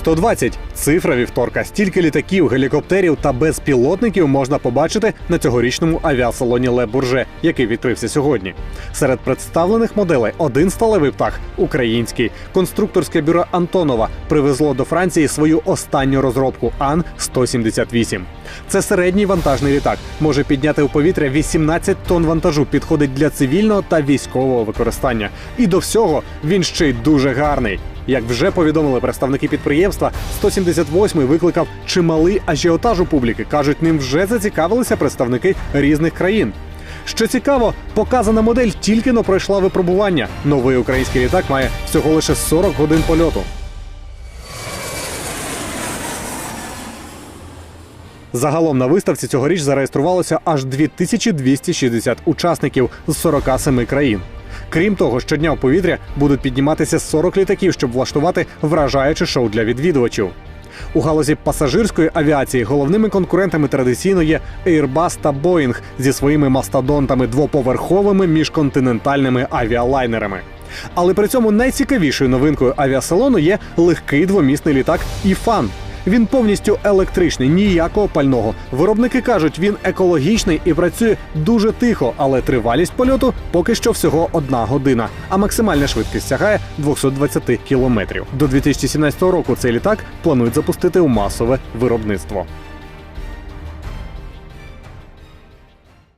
120 – цифра вівторка. Стільки літаків, гелікоптерів та безпілотників можна побачити на цьогорічному авіасалоні Ле Бурже, який відкрився сьогодні. Серед представлених моделей один сталевий птах український. Конструкторське бюро Антонова привезло до Франції свою останню розробку Ан 178 Це середній вантажний літак. Може підняти у повітря 18 тонн вантажу. Підходить для цивільного та військового використання. І до всього він ще й дуже гарний. Як вже повідомили представники підприємства, 178-й викликав чималий ажіотаж у публіки. кажуть, ним вже зацікавилися представники різних країн. Що цікаво, показана модель тільки но пройшла випробування. Новий український літак має всього лише 40 годин польоту. Загалом на виставці цьогоріч зареєструвалося аж 2260 учасників з 47 країн. Крім того, щодня в повітря будуть підніматися 40 літаків, щоб влаштувати вражаюче шоу для відвідувачів. У галузі пасажирської авіації головними конкурентами традиційно є Airbus та Boeing зі своїми мастодонтами двоповерховими міжконтинентальними авіалайнерами. Але при цьому найцікавішою новинкою авіасалону є легкий двомісний літак Іфан. Він повністю електричний, ніякого пального. Виробники кажуть, він екологічний і працює дуже тихо, але тривалість польоту поки що всього одна година, а максимальна швидкість сягає 220 кілометрів. До 2017 року цей літак планують запустити у масове виробництво.